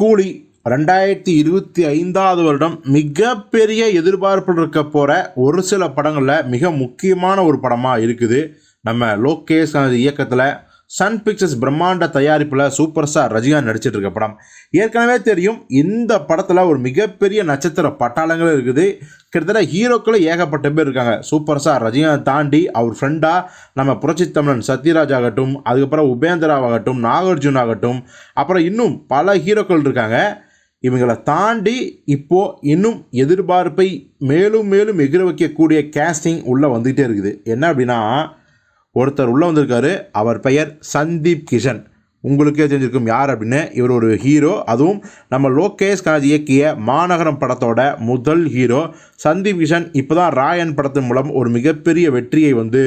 கூலி ரெண்டாயிரத்தி இருபத்தி ஐந்தாவது வருடம் மிகப்பெரிய எதிர்பார்ப்பில் இருக்க போகிற ஒரு சில படங்களில் மிக முக்கியமான ஒரு படமாக இருக்குது. நம்ம லோகேஷ் இயக்கத்தில் சன் பிக்சர்ஸ் பிரம்மாண்ட தயாரிப்பில் சூப்பர் ஸ்டார் ரஜினிகாந்த் நடிச்சிட்டு இருக்க படம். ஏற்கனவே தெரியும் இந்த படத்தில் ஒரு மிகப்பெரிய நட்சத்திர பட்டாளங்கள் இருக்குது. கிட்டத்தட்ட ஹீரோக்களும் ஏகப்பட்ட பேர் இருக்காங்க. சூப்பர் ஸ்டார் ரஜினிகாந்த் தாண்டி அவர் ஃப்ரெண்டாக நம்ம புரட்சி தமிழன் சத்யராஜ் ஆகட்டும் அதுக்கப்புறம் உபேந்திராவாகட்டும் நாகார்ஜுன் ஆகட்டும் அப்புறம் இன்னும் பல ஹீரோக்கள் இருக்காங்க. இவங்களை தாண்டி இப்போது இன்னும் எதிர்பார்ப்பை மேலும் மேலும் எகிர வைக்கக்கூடிய கேஸ்டிங் உள்ளே வந்துகிட்டே இருக்குது. என்ன அப்படின்னா ஒருத்தர் உள்ளே வந்திருக்காரு அவர் பெயர் சந்தீப் கிஷன். உங்களுக்கே தெரிஞ்சிருக்கும் யார் அப்படின்னு இவர் ஒரு ஹீரோ. அதுவும் நம்ம லோகேஷ் கனகராஜ் இயக்கிய மாநகரம் படத்தோட முதல் ஹீரோ. சந்தீப் கிஷன் இப்போ தான் ராயன் படத்தின் மூலம் ஒரு மிகப்பெரிய வெற்றியை வந்து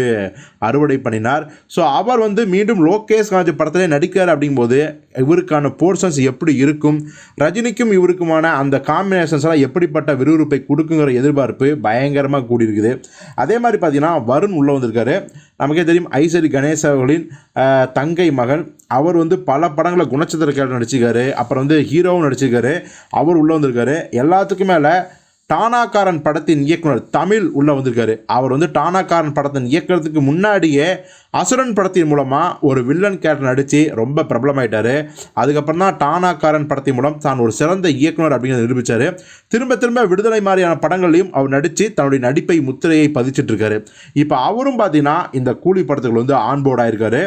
அறுவடை பண்ணினார். ஸோ அவர் வந்து மீண்டும் லோகேஷ் கனகராஜ் படத்திலே நடிக்கிறார் அப்படிங்கும்போது இவருக்கான போர்ஷன்ஸ் எப்படி இருக்கும்? ரஜினிக்கும் இவருக்குமான அந்த காம்பினேஷன்ஸ்லாம் எப்படிப்பட்ட விறுவிறுப்பை கொடுக்குங்கிற எதிர்பார்ப்பு பயங்கரமாக கூடியிருக்குது. அதே மாதிரி பார்த்தீங்கன்னா வருண் உள்ளே வந்திருக்காரு. நமக்கே தெரியும் ஐசரி கணேஷ் அவர்களின் தங்கை மகன். அவர் வந்து பல படங்களை குணச்சித்திர நடிச்சிருக்காரு. அப்புறம் வந்து ஹீரோவும் நடிச்சிருக்காரு. அவர் உள்ளே வந்திருக்காரு. எல்லாத்துக்கும் மேலே டானாக்காரன் படத்தின் இயக்குனர் தமிழ் உள்ளே வந்திருக்காரு. அவர் வந்து டானாக்காரன் படத்தின் இயக்கிறதுக்கு முன்னாடியே அசுரன் படத்தின் மூலமாக ஒரு வில்லன் கேரக்டர் நடித்து ரொம்ப பிரபலமாயிட்டாரு. அதுக்கப்புறம் தான் டானாக்காரன் படத்தின் மூலம் தான் ஒரு சிறந்த இயக்குனர் அப்படிங்கிறத நிரூபித்தார் திரும்ப திரும்ப விடுதலை மாதிரியான படங்களையும் அவர் நடித்து தன்னுடைய நடிப்பை முத்திரையை பதிச்சிட்ருக்காரு இப்போ அவரும் பார்த்தீங்கன்னா இந்த கூலி படத்துக்கு வந்து ஆன்போர்ட் ஆயிருக்காரு.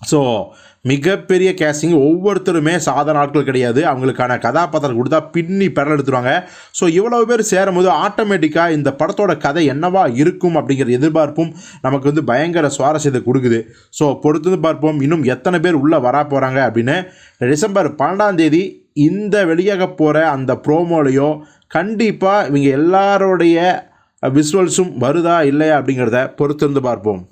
ஸோ மிகப்பெரிய கேஸ்டிங் ஒவ்வொருத்தருமே சாதாரண ஆட்கள் கிடையாது. அவங்களுக்கான கதாபாத்திரம் கொடுத்தா பின்னி பெறல் எடுத்துருவாங்க. ஸோ இவ்வளோ பேர் சேரும்போது ஆட்டோமேட்டிக்காக இந்த படத்தோட கதை என்னவா இருக்கும் அப்படிங்கிற எதிர்பார்ப்பும் நமக்கு வந்து பயங்கர சுவாரஸ்யத்தை கொடுக்குது. ஸோ பொறுத்து பார்ப்போம். இன்னும் எத்தனை பேர் உள்ளே வரா போகிறாங்க அப்படின்னு டிசம்பர் பன்னெண்டாம் தேதி இந்த வெளியாக போகிற அந்த ப்ரோமோலையோ கண்டிப்பாக இவங்க எல்லாருடைய விசுவல்ஸும் வருதா இல்லையா அப்படிங்கிறத பொறுத்திருந்து பார்ப்போம்.